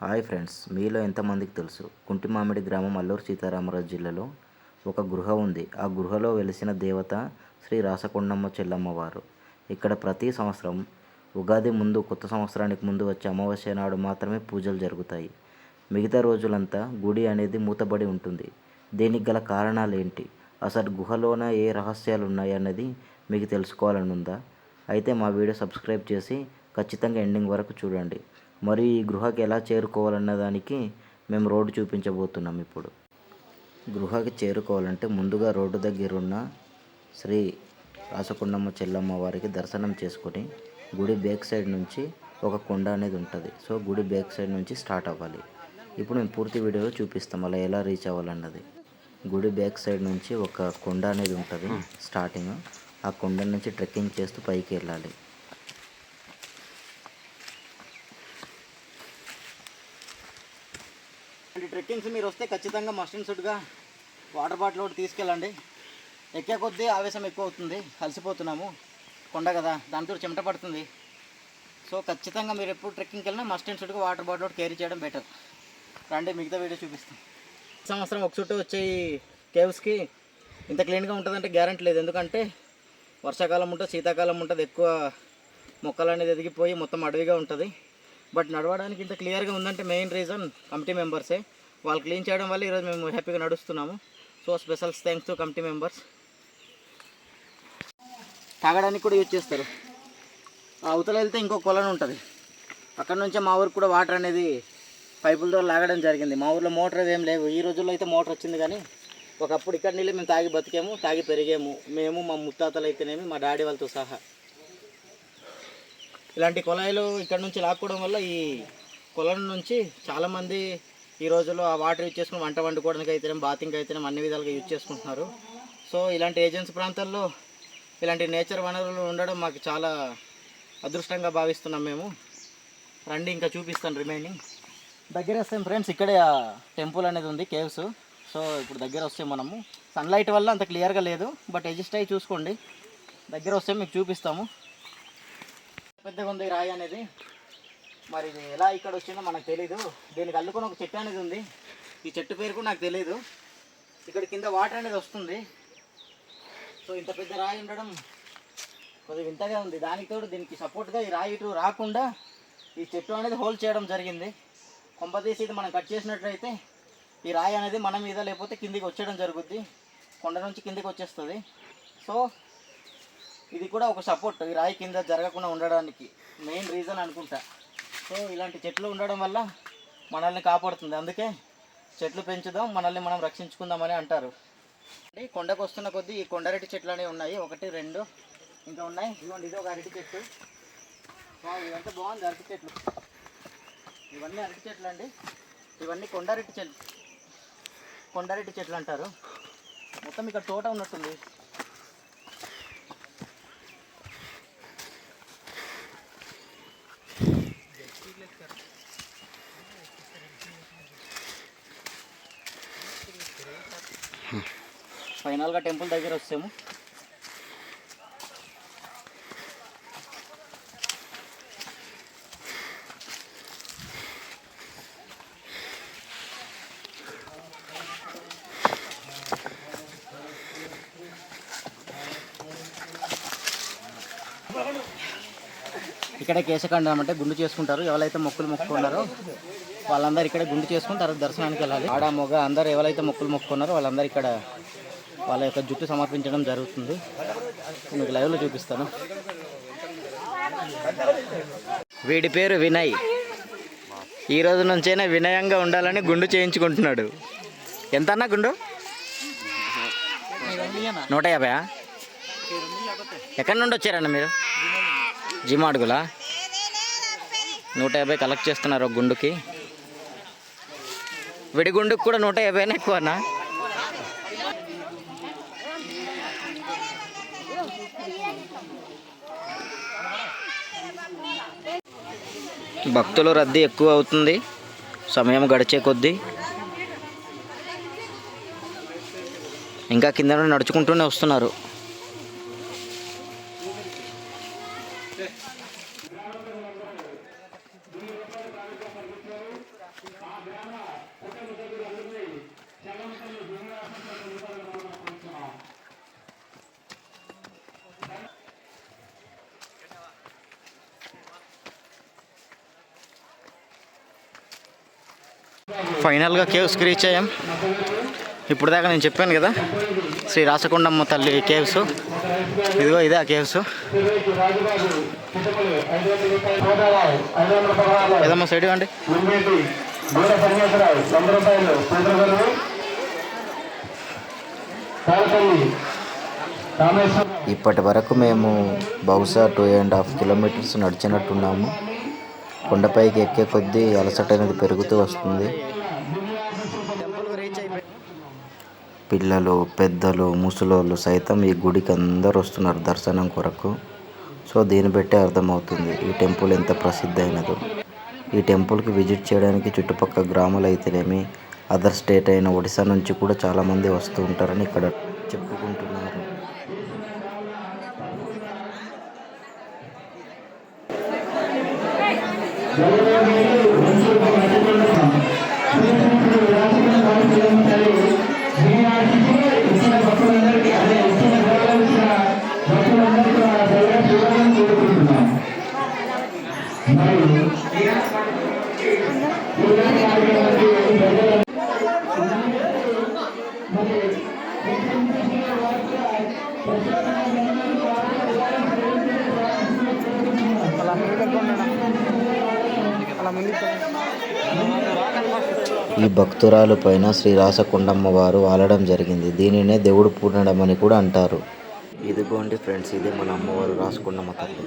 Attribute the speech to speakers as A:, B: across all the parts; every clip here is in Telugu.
A: హాయ్ ఫ్రెండ్స్ మీలో ఎంతమందికి తెలుసు? కుంటిమామిడి గ్రామం అల్లూరు సీతారామరాజు జిల్లాలో ఒక గృహ ఉంది. ఆ గృహలో వెలిసిన దేవత శ్రీ రాసకొండమ్మ చెల్లమ్మవారు ఇక్కడ ప్రతి సంవత్సరం ఉగాది ముందు కొత్త సంవత్సరానికి ముందు వచ్చే అమావాస్య నాడు మాత్రమే పూజలు జరుగుతాయి. మిగతా రోజులంతా గుడి అనేది మూతబడి ఉంటుంది. దీనికి గల కారణాలు ఏంటి అసలు గుహలోన ఏ రహస్యాలు ఉన్నాయి అన్నది మీకు తెలుసుకోవాలని ఉందా అయితే మా వీడియో సబ్స్క్రైబ్ చేసి ఖచ్చితంగా ఎండింగ్ వరకు చూడండి. మరియు ఈ గృహకి ఎలా చేరుకోవాలన్న దానికి మేము రోడ్డు చూపించబోతున్నాం ఇప్పుడు. గృహకి చేరుకోవాలంటే ముందుగా రోడ్డు దగ్గర ఉన్న శ్రీ రాసకొండమ్మ చెల్లమ్మ వారికి దర్శనం చేసుకొని గుడి బ్యాక్ సైడ్ నుంచి ఒక కొండ అనేది ఉంటుంది. సో గుడి బ్యాక్ సైడ్ నుంచి స్టార్ట్ అవ్వాలి. ఇప్పుడు మేము పూర్తి వీడియోలో చూపిస్తాం అలా ఎలా రీచ్ అవ్వాలన్నది. గుడి బ్యాక్ సైడ్ నుంచి ఒక కొండ అనేది ఉంటుంది స్టార్టింగ్. ఆ కొండ నుంచి ట్రెక్కింగ్ చేస్తూ పైకి వెళ్ళాలి
B: ఇలాంటి ట్రెక్కింగ్స్ మీరు వస్తే ఖచ్చితంగా మస్ట్ సుడ్గా వాటర్ బాటిల్ ఒకటి తీసుకెళ్ళండి. ఎక్కే కొద్దీ ఆవేశం ఎక్కువ అవుతుంది కలిసిపోతున్నాము. కొండ కదా దాంతో చెమట పడుతుంది. సో ఖచ్చితంగా మీరు ఎప్పుడు ట్రెక్కింగ్కి వెళ్ళినా మస్ట్ అండ్ వాటర్ బాటిల్ ఒకటి క్యారీ చేయడం బెటర్. రండి మిగతా వీడియో చూపిస్తాం. సంవత్సరం ఒక చుట్టూ వచ్చే ఈ కేవ్స్కి ఇంత క్లీన్గా ఉంటుందంటే గ్యారంటీ లేదు. ఎందుకంటే వర్షాకాలం ఉంటుంది శీతాకాలం ఉంటుంది ఎక్కువ మొక్కలు అనేది ఎదిగిపోయి మొత్తం అడవిగా ఉంటుంది. బట్ నడవడానికి ఇంత క్లియర్గా ఉందంటే మెయిన్ రీజన్ కమిటీ మెంబర్సే. వాళ్ళు క్లీన్ చేయడం వల్ల ఈరోజు మేము హ్యాపీగా నడుస్తున్నాము. So special thanks to committee members. తాగడానికి కూడా యూజ్ చేస్తారు. ఆ అవతల వెళ్తే ఇంకో కొలను ఉంటుంది. అక్కడ నుంచే మా ఊరికి కూడా వాటర్ అనేది పైపుల ద్వారా లాగడం జరిగింది. మా ఊర్లో మోటార్ అది ఏం లేవు. ఈ రోజుల్లో అయితే మోటార్ వచ్చింది కానీ ఒకప్పుడు ఇక్కడ నీళ్ళు మేము తాగి బతికాము తాగి పెరిగాము. మేము మా ముత్తాతలు అయితేనేమి మా డాడీ వాళ్ళతో సహా. ఇలాంటి కుళాయిలు ఇక్కడ నుంచి లాక్కోవడం వల్ల ఈ కొలను నుంచి చాలామంది ఈ రోజుల్లో ఆ వాటర్ యూజ్ చేసుకుని వంట వండుకోవడానికి అయితేనే బాతింగ్ అయితేనే అన్ని విధాలుగా యూజ్ చేసుకుంటున్నారు. సో ఇలాంటి ఏజెన్సీ ప్రాంతాల్లో ఇలాంటి నేచర్ వనరులు ఉండడం మాకు చాలా అదృష్టంగా భావిస్తున్నాం మేము. రండి ఇంకా చూపిస్తాను రిమైనింగ్ దగ్గర వస్తాం ఫ్రెండ్స్ ఇక్కడే టెంపుల్ అనేది ఉంది కేవ్స్ సో ఇప్పుడు దగ్గర వస్తే మనము. సన్లైట్ వల్ల అంత క్లియర్గా లేదు బట్ అడ్జస్ట్ అయ్యి చూసుకోండి. దగ్గర వస్తే మీకు చూపిస్తాము. పెద్దగా ఉంది రాయి అనేది. మరి ఇది ఎలా ఇక్కడ వచ్చిందో మనకు తెలీదు. దీనికి అల్లుకొని ఒక చెట్టు అనేది ఉంది. ఈ చెట్టు పేరు కూడా నాకు తెలియదు ఇక్కడ కింద వాటర్ అనేది వస్తుంది. సో ఇంత పెద్ద రాయి ఉండడం కొద్దిగా వింతగా ఉంది. దానికి తోడు దీనికి సపోర్ట్గా ఈ రాయి ఇటు రాకుండా ఈ చెట్టు అనేది హోల్డ్ చేయడం జరిగింది. కొంపదీసి ఇది మనం కట్ చేసినట్లయితే ఈ రాయి అనేది మన మీద లేకపోతే కిందికి వచ్చేయడం జరుగుద్ది. కొండ నుంచి కిందికి వచ్చేస్తుంది. సో ఇది కూడా ఒక సపోర్ట్ ఈ రాయి కింద జరగకుండా ఉండడానికి. మెయిన్ రీజన్ అనుకుంటా. సో ఇలాంటి చెట్లు ఉండడం వల్ల మనల్ని కాపాడుతుంది. అందుకే చెట్లు పెంచుదాం మనల్ని మనం రక్షించుకుందామని అంటారు. అంటే ఈ కొండకు వస్తున్న కొద్దీ ఈ కొండరెడ్డి చెట్లు అనేవి ఉన్నాయి. ఒకటి రెండు ఇంకా ఉన్నాయి. ఇదిగోండి ఇది ఒక అరటి చెట్టు. వావ్, ఇదంతా బాగుంది అరటి చెట్లు. ఇవన్నీ అరటి చెట్లు అండి. ఇవన్నీ కొండారెడ్డి చెట్లు. కొండారెడ్డి చెట్లు అంటారు. మొత్తం ఇక్కడ తోట ఉన్నట్టుంది. ఫైనల్గా టెంపుల్ దగ్గర వస్తాము. ఇక్కడ కేశఖండం అంటే గుండు చేసుకుంటారు. ఎవరైతే మొక్కులు మొక్కుకున్నారో వాళ్ళందరూ ఇక్కడ గుండు చేసుకుని తర్వాత దర్శనానికి వెళ్ళాలి. ఆడ మొగ అందరు ఎవరైతే మొక్కులు మొక్కుకున్నారో వాళ్ళందరూ ఇక్కడ వాళ్ళ యొక్క జుట్టు సమర్పించడం జరుగుతుంది. మీకు లైవ్లో చూపిస్తాను. వీడి పేరు వినయ్. ఈ రోజు నుంచైనా వినయంగా ఉండాలని గుండు చేయించుకుంటున్నాడు. ఎంత అన్నా గుండు? నూట యాభై ఎక్కడి నుండి వచ్చారన్న మీరు? జిమాడుగులా? నూట యాభై కలెక్ట్ చేస్తున్నారు ఒక గుండుకి విడిగుండుకు కూడా నూట యాభైనా ఎక్కువనా? భక్తుల రద్దీ ఎక్కువ అవుతుంది. సమయం గడిచే కొద్దీ. ఇంకా కింద నడుచుకుంటూనే వస్తున్నారు. ఫైనల్గా కేవ్స్కి రీచ్ అయ్యాం. ఇప్పుడు దాకా నేను చెప్పాను కదా శ్రీ రాసకొండమ్మ తల్లి కేవ్స్. ఇదిగో ఇదే ఆ కేవ్స్. ఏదమ్మా సైడ్ అండి
A: ఇప్పటి వరకు మేము బహుశా టూ అండ్ హాఫ్ కిలోమీటర్స్ నడిచినట్టున్నాము. కొండపైకి ఎక్కే కొద్దీ అలసట అనేది పెరుగుతూ వస్తుంది. పిల్లలు పెద్దలు ముసలోళ్ళు సైతం ఈ గుడికి అందరు వస్తున్నారు దర్శనం కొరకు. సో దీన్ని బట్టే అర్థమవుతుంది ఈ టెంపుల్ ఎంత ప్రసిద్ధి అయినదో ఈ టెంపుల్కి విజిట్ చేయడానికి చుట్టుపక్కల గ్రామాలు అయితేనేమి అదర్ స్టేట్ అయిన ఒడిశా నుంచి కూడా చాలామంది వస్తూ ఉంటారని ఇక్కడ చెప్పుకుంటున్నారు Vamos ఈ భక్తురాలు పైన శ్రీ రాసకొండమ్మ వారు వాలడం జరిగింది. దీనినే దేవుడు పూర్ణడం అని కూడా అంటారు. ఇదిగోండి ఫ్రెండ్స్ ఇది మన అమ్మవారు రాసుకున్న తల్లి.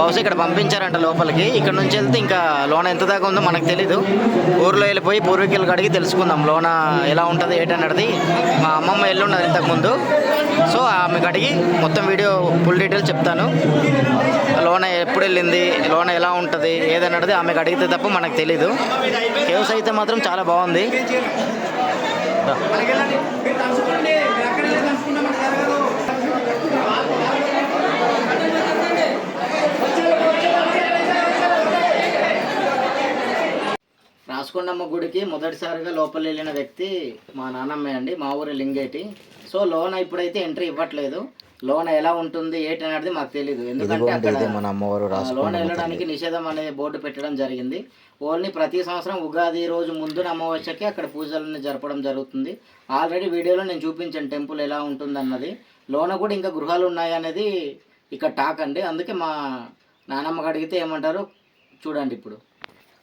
B: బహుశా ఇక్కడ పంపించారంట లోపలికి. ఇక్కడ నుంచి వెళ్తే ఇంకా లోన ఎంత దాకా ఉందో మనకు తెలీదు. ఊర్లో వెళ్ళిపోయి పూర్వీకులకు అడిగి తెలుసుకుందాం లోన ఎలా ఉంటుంది ఏంటన్నది మా అమ్మమ్మ వెళ్ళున్నది ఇంతకుముందు సో ఆమెకు అడిగి మొత్తం వీడియో ఫుల్ డీటెయిల్స్ చెప్తాను. లోన ఎప్పుడు వెళ్ళింది లోన ఎలా ఉంటుంది ఏదన్నది ఆమెకు అడిగితే తప్ప మనకు తెలీదు. కేవ్స్ అయితే మాత్రం చాలా బాగుంది. రాసుకొండమ్మ గుడికి మొదటిసారిగా లోపల వెళ్ళిన వ్యక్తి మా నాన్నమ్మే అండి మా ఊరి లింగేటి. సో లోన ఇప్పుడైతే ఎంట్రీ ఇవ్వట్లేదు. లోన ఎలా ఉంటుంది ఏంటి అనేది మాకు తెలియదు ఎందుకంటే అక్కడ
A: మన అమ్మవారు
B: లోన వెళ్ళడానికి నిషేధం అనే బోర్డు పెట్టడం జరిగింది. ఓన్లీ ప్రతి సంవత్సరం ఉగాది రోజు ముందు అమావాస్యకి అక్కడ పూజలను జరపడం జరుగుతుంది. ఆల్రెడీ వీడియోలో నేను చూపించాను టెంపుల్ ఎలా ఉంటుంది అన్నది లోన కూడా ఇంకా గృహాలు ఉన్నాయి అనేది ఇక్కడ టాక్ అండి. అందుకే మా నానమ్మకి అడిగితే ఏమంటారు? చూడండి ఇప్పుడు.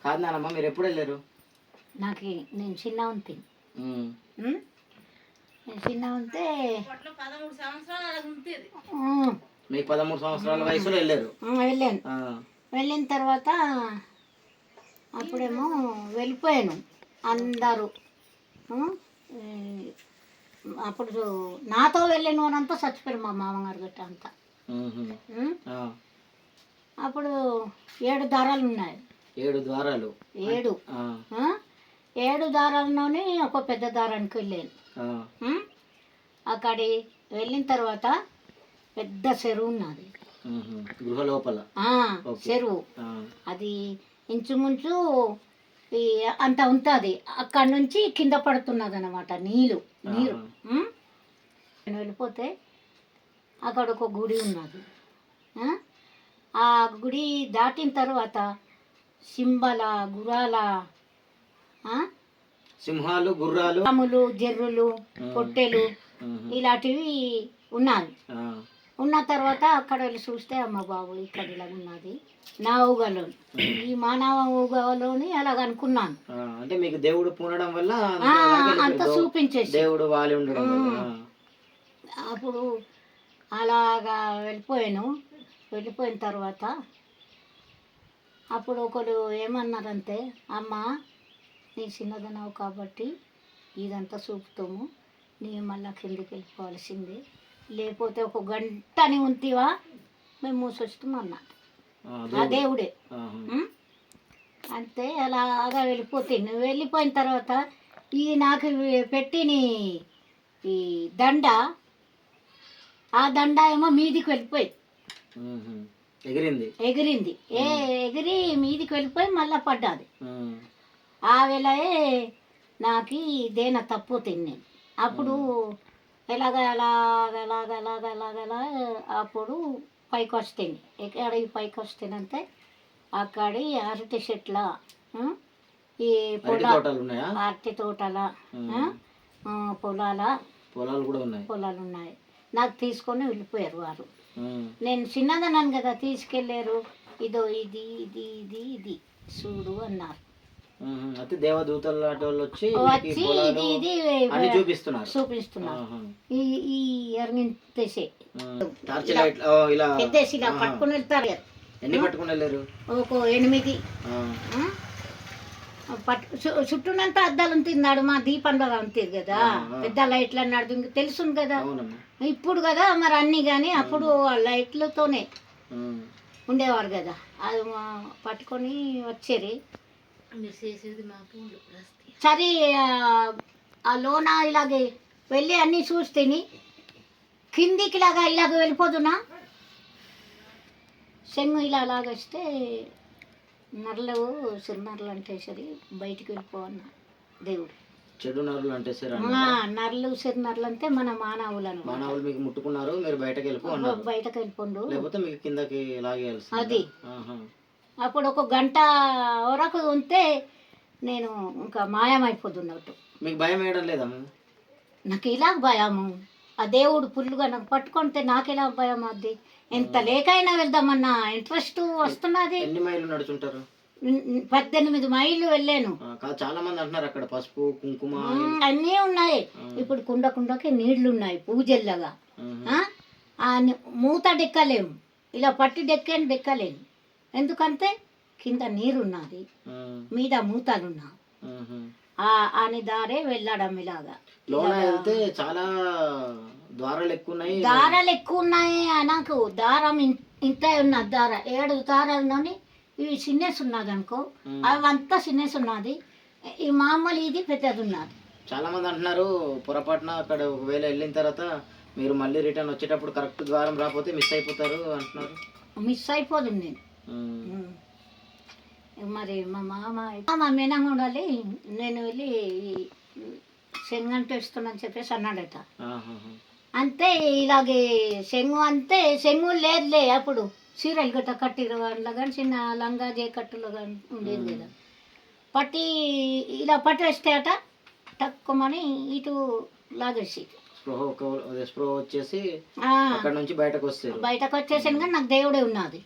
B: కాదు నానమ్మ మీరు ఎప్పుడు వెళ్ళారు?
C: నాకు నేను చిన్న చిన్న ఉంటే
B: మీకు పదమూడు సంవత్సరాల వయసులో వెళ్ళారు?
C: వెళ్ళాను.
B: ఆ,
C: వెళ్ళిన తర్వాత అప్పుడేమో వెళ్ళిపోయాను అందరూ. అప్పుడు నాతో వెళ్ళిన వారంతా చచ్చిపోయారు మా మామగారు గట్ట అంతా. అప్పుడు ఏడు దారాలు ఉన్నాయి.
B: ఏడు ద్వారాలు?
C: ఏడు.
B: ఆ,
C: ఆ? ఏడు దారాల్లోనే ఒక పెద్ద దారానికి వెళ్ళాను? అక్కడి వెళ్ళిన తర్వాత పెద్ద చెరువు ఉన్నది.
B: ఉహుం, గృహ లోపల
C: ఆ,
B: ఓకే.
C: చెరువు. అది ఇంచుమించు అంత ఉంటుంది. అక్కడ నుంచి కింద పడుతున్నది అనమాట నీళ్ళు. నీరు. వెళ్ళిపోతే అక్కడ ఒక గుడి ఉన్నది. ఆ? గుడి దాటిన తర్వాత సింబల గురాల?
B: సింహాలు గుర్రాలు.
C: పాములు జర్రులు పొట్టెలు ఇలాంటివి ఉన్నాయి ఉన్న తర్వాత అక్కడ వెళ్ళి చూస్తే అమ్మ బాబు ఇక్కడ ఇలా ఉన్నది. నా ఊగలో ఈ మానవ ఊగలోని అలాగ అనుకున్నాను.
B: అంటే మీకు దేవుడు పూనడం వల్ల అంత.
C: చూపించేసి.
B: దేవుడు వాలి ఉండడం
C: అప్పుడు అలాగా వెళ్ళిపోయాను. వెళ్ళిపోయిన తర్వాత అప్పుడు ఒకరు ఏమన్నారంటే అమ్మ నీ చిన్నదనవు కాబట్టి ఇదంతా చూపుతాము. నీ మళ్ళా కిందికి వెళ్ళిపోవాల్సిందే. లేకపోతే ఒక గంటని ఉంటివా మేము మూసొస్తాం అన్నా.
B: ఆ, దేవుడు.
C: అంతే అలాగా వెళ్ళిపోతే. నువ్వు వెళ్ళిపోయిన తర్వాత ఈ నాకు పెట్టిన ఈ దండ ఆ దండ ఏమో మీదికి వెళ్ళిపోయి.
B: ఉహుం. ఎగిరింది.
C: ఎగిరింది. ఏ ఎగిరి మీదికి వెళ్ళిపోయి మళ్ళా పడ్డాది. ఆ వేళయే నాకు దేన తప్పు తిన్నాను అప్పుడు ఎలాగ ఎలాగ ఎలాగ ఎలాగ ఎలాగ ఎలా అప్పుడు పైకి వస్తాయి ఎక్కడ పైకి వస్తానంటే అక్కడి అరటి చెట్ల ఈ పొల అరటి తోటల పొలాల
B: పొలాలు కూడా ఉన్నాయి.
C: పొలాలు ఉన్నాయి నాకు తీసుకొని వెళ్ళిపోయారు వారు. నేను చిన్నదన్నాను కదా తీసుకెళ్ళారు. ఇదో ఇది ఇది ఇది ఇది. చూడు అన్నారు.
B: అయితే దేవదూతలు లాంటి వాళ్ళు వచ్చి
C: ఇది ఇది
B: అన్ని చూపిస్తున్నారు.
C: చూపిస్తున్నారు. ఈ ఈ ఎరగింతేసే.
B: ఉమ్. టార్చ్ లైట్ ఓ, ఇలా
C: పెద్దేసి ఇలా పట్టుకుని వెళ్తారు కదా.
B: ఎన్ని పట్టుకుని వెళ్ళారు?
C: ఒక ఎనిమిది? పట్టు చుట్టూనంతా అద్దాలు ఉంటుంది నడుమ దీపంలో ఉంటుంది కదా. పెద్ద లైట్లు అన్నాడు. ఇంక తెలుసును కదా. ఇప్పుడు కదా మరి అన్ని కానీ అప్పుడు ఆ లైట్లతోనే. ఉండేవారు కదా. అది మా పట్టుకొని వచ్చేరి. సరే ఆ- లోన ఇలాగే వెళ్ళి అన్నీ చూస్తేని కిందికి ఇలాగా ఇలాగ వెళ్ళిపోతున్నా శంగు ఇలా అలాగొస్తే నర్లు సిరినర్లు అంటే సరి బయటికి వెళ్ళిపోవన్నా దేవుడు.
B: చెడు నరులు అంటే సరే
C: ఆ, నర్లు సిరినర్లు అంటే మన మానవులను
B: మానవులు మీకు ముట్టుకున్నారు మీరు బయటకు వెళ్ళిపో
C: బయటకు వెళ్ళిపోండు.
B: లేకపోతే మీకు కిందకి లాగేయాల్సి
C: అది. అప్పుడు ఒక గంట వరకు ఉంటే నేను ఇంకా మాయమైపోతున్నట్టు
B: మీకు భయం వేయడం లేదమ్మా
C: నాకు ఇలా భయము? ఆ దేవుడు పుల్లుగా నాకు పట్టుకుంటే నాకు ఎలా భయం అది? ఎంత లేకైనా వెళ్దామన్న ఇంట్రెస్ట్ వస్తున్నది?
B: ఎన్ని మైళ్ళు నడుచుంటారు?
C: పద్దెనిమిది మైళ్ళు వెళ్ళాను.
B: చాలా మంది అంటున్నారు అక్కడ పసుపు కుంకుమ
C: అన్నీ ఉన్నాయి. ఇప్పుడు కుండ కుండకి నీళ్ళు ఉన్నాయి పూజల్లాగా మూత డెక్కలేము. ఇలా పట్టి డెక్కని డెక్కలేము. ఎందుకంటే కింద నీరున్నది. మీద మూతలున్నా. అని దారే వెళ్ళడం ఇలాగా.
B: లోన వెళ్తే చాలా ద్వారాలు ఎక్కువ ఉన్నాయి
C: దారాలు ఎక్కువ ఉన్నాయి నాకు దారం ఇంత ఉన్నది దార ఏడు దారాల్లోని ఇవి చిన్నేసి ఉన్నది అనుకో అవి అంతా చిన్నేసి ఉన్నది. ఈ మామూలు ఇది పెద్దది ఉన్నది.
B: చాలా మంది అంటున్నారు పొరపాటున అక్కడ ఒకవేళ వెళ్ళిన తర్వాత మీరు మళ్ళీ రిటర్న్ వచ్చేటప్పుడు కరెక్ట్ ద్వారం రాకపోతే మిస్ అయిపోతారు అంటున్నారు.
C: మిస్ అయిపోతుంది నేను. మరి మా మామ మా మేనమ్మ ఉండాలి. నేను వెళ్ళి శనగంట ఇస్తున్నాను చెప్పేసి అన్నాడట. అంతే ఇలాగే శంగు అంతే శంగు లేదులే అప్పుడు. సీరియల్ గట్ట కట్టిరు అందులో కానీ చిన్న లంగా జేకట్టులో కానీ ఉండేది కదా. పట్టి ఇలా పట్టేస్తే అట తక్కువమని ఇటు లాగేసి
B: స్పృహ ఒక స్పృహ వచ్చేసి అక్కడ నుంచి బయటకు వస్తారు.
C: బయటకు వచ్చేసాను కానీ నాకు దేవుడే ఉన్నది.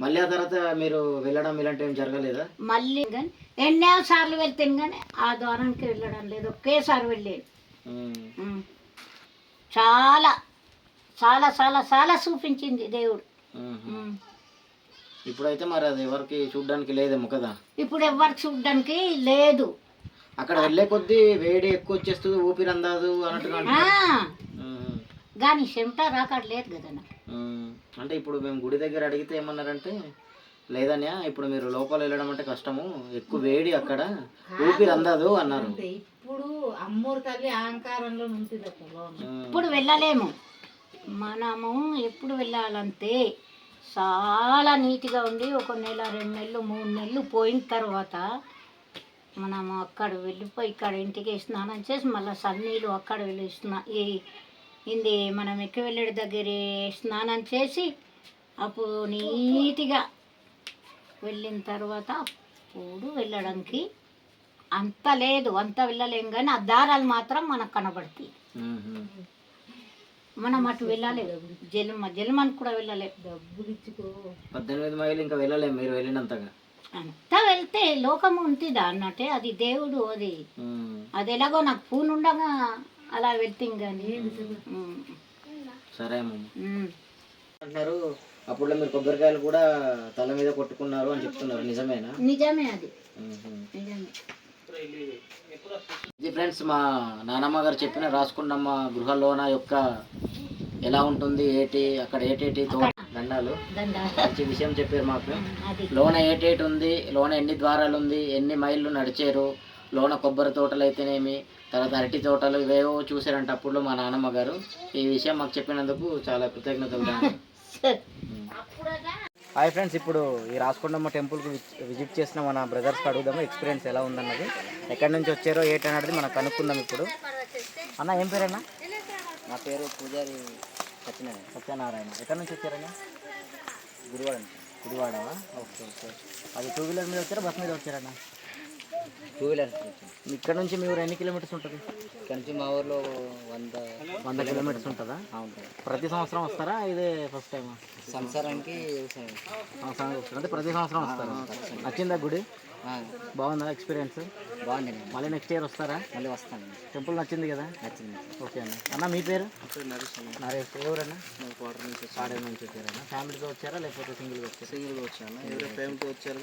B: మళ్ళీ ఆ తర్వాత మీరు వెళ్ళడం ఇలాంటి ఏం జరగలేదా?
C: మళ్ళీ కానీ ఎన్నో సార్లు వెళ్తాను కానీ ఆ ద్వారానికి వెళ్ళడం లేదు. ఒకేసారి వెళ్ళేది. చాలా చాలా చాలా చాలా చూపించింది దేవుడు.
B: ఇప్పుడైతే మరి అది ఎవరికి చూడడానికి లేదేమో కదా?
C: ఇప్పుడు ఎవరికి చూడడానికి లేదు.
B: అక్కడ వెళ్ళే కొద్దీ వేడి ఎక్కువ వచ్చేస్తుంది ఊపిరి అందాదు అన్నట్టుగా.
C: కానీ చెమట రాకడ లేదు కదా.
B: అంటే ఇప్పుడు మేము గుడి దగ్గర అడిగితే ఏమన్నారంటే లేదన్యా ఇప్పుడు మీరు లోపల వెళ్ళడం అంటే కష్టము ఎక్కువ వేడి అక్కడ ఊపిరి అందదు అన్నారు. ఉమ్.
C: ఇప్పుడు వెళ్ళలేము. మనము ఎప్పుడు వెళ్ళాలంటే చాలా నీట్గా ఉండి ఒక నెల రెండు నెలలు మూడు నెలలు పోయిన తర్వాత మనము అక్కడ వెళ్ళిపోయి ఇక్కడ ఇంటికి స్నానం చేసి మళ్ళీ సన్నీళ్ళు అక్కడ వెళ్ళి స్నా ఈ ఇది మనం ఎక్కి వెళ్ళే దగ్గర స్నానం చేసి అప్పుడు నీట్గా వెళ్ళిన తర్వాత అప్పుడు వెళ్ళడానికి అంత లేదు. అంత వెళ్ళలేం కానీ ఆ దారాలు మాత్రం మనకు కనబడతాయి. మనం అటు వెళ్ళాలి. జల్మ జల్మని కూడా వెళ్ళలే.
B: పద్దెనిమిది మైలు ఇంకా వెళ్ళలేము మీరు వెళ్ళినంతగా.
C: అంతా వెళ్తే లోకం ఉంటుందా అన్నట్టే అది దేవుడు అది. అది ఎలాగో నాకు ఫోన్ ఉండగా అలా వెళ్తాం కానీ.
B: సరే. అంటున్నారు అప్పుడు మీరు కొబ్బరికాయలు కూడా తల మీద కొట్టుకున్నారు అని చెప్తున్నారు నిజమేనా
C: నిజమే అది. నిజమే
B: ఫ్రెండ్స్ మా నానమ్మ గారు చెప్పిన రాసుకున్నమ్మ గృహలోన యొక్క ఎలా ఉంటుంది ఏటి అక్కడ ఏటేటి తో దండాలు.
C: దండ
B: మంచి విషయం చెప్పారు మాకు. లోన ఏటేటి ఉంది లోన ఎన్ని ద్వారాలు ఉంది ఎన్ని మైళ్ళు నడిచారు లోన కొబ్బరి తోటలు అయితేనేమి తర్వాత అరటి తోటలు ఇవేవో చూసారంట అప్పుడు మా నానమ్మ గారు. ఈ విషయం మాకు చెప్పినందుకు చాలా కృతజ్ఞతలు
C: సరే.
B: హాయ్ ఫ్రెండ్స్ ఇప్పుడు ఈ రాసుకొండమ్మ టెంపుల్కి విజిట్ చేసిన మన బ్రదర్స్కి అడుగుదాము ఎక్స్పీరియన్స్ ఎలా ఉందన్నది. ఎక్కడి నుంచి వచ్చారో ఏంటన్నది మనం కనుక్కుందాం ఇప్పుడు. అన్న ఏం పేరన్నా?
A: నా పేరు పూజారి
B: సత్యనారాయణ. సత్యనారాయణ. ఎక్కడి నుంచి వచ్చారని గుడివాడ గుడివాడవా ఓకే ఓకే. అది టూ వీలర్ మీద వచ్చారా బస్ మీద వచ్చారన్న టూ వీలర్ ఇక్కడ నుంచి మీ ఊరు ఎన్ని కిలోమీటర్స్ ఉంటుంది? ఇక్కడ నుంచి మా ఊర్లో వంద వంద కిలోమీటర్స్ ఉంటుందా? అవును ప్రతి సంవత్సరం వస్తారా? ఇదే ఫస్ట్ టైం సంవత్సరానికి సంవత్సరానికి వస్తారు అంటే ప్రతి సంవత్సరం వస్తారు? నచ్చిందా గుడి? బాగుందా ఎక్స్పీరియన్స్? బాగుంది. మళ్ళీ నెక్స్ట్ ఇయర్ వస్తారా? మళ్ళీ వస్తాను. టెంపుల్ నచ్చింది కదా? నచ్చింది. ఓకే అన్న. అన్న మీ పేరు? నరేష్ నరేష్. ఎవరన్నా? క్వార్టర్ నుంచి పాడేరు నుంచి వచ్చారన్నా? ఫ్యామిలీతో వచ్చారా? లేకపోతే సింగిల్గా వచ్చారా? సింగిల్గా వచ్చాను. ఎవరో ఫ్యామిలీతో వచ్చారు.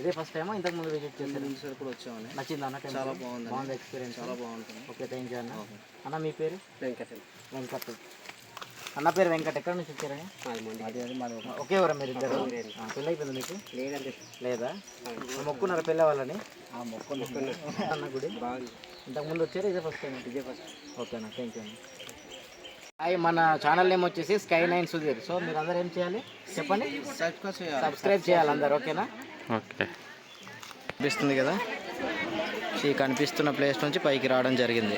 B: ఇదే ఫస్ట్ టైం ఇంతకు ముందు విజిట్ చేశారు? సార్ కూడా వచ్చామని. నచ్చిందా అన్న చాలా బాగుంది బాగుంది ఎక్స్పీరియన్స్ చాలా బాగుంటుంది. ఓకే థ్యాంక్ యూ అన్న. అన్న మీ పేరు? వెంకట్ వెంకట్ అన్న పేరు వెంకట్ ఎక్కడి నుంచి వచ్చారని అది అది మాది ఒక- ఊరా మీరు ఇద్దరు? పెళ్ళి అయిపోయింది మీకు? లేదండి. లేదా? మొక్కున్నారా పెళ్ళి వాళ్ళని? మొక్కు అన్న గుడి ఇంతకు ముందు వచ్చారు? ఇదే ఫస్ట్ టైం ఇదే ఫస్ట్ ఓకేనా థ్యాంక్ యూ అండి హాయ్ మన ఛానల్ నేమ్ వచ్చేసి స్కై నైన్ సుధీర్ సో మీరు అందరు ఏం చేయాలి? చెప్పండి. సబ్స్క్రైబ్ చేయాలి. అందరు ఓకేనా
D: ఓకే.
B: కనిపిస్తుంది కదా? ఈ కనిపిస్తున్న ప్లేస్ నుంచి పైకి రావడం జరిగింది.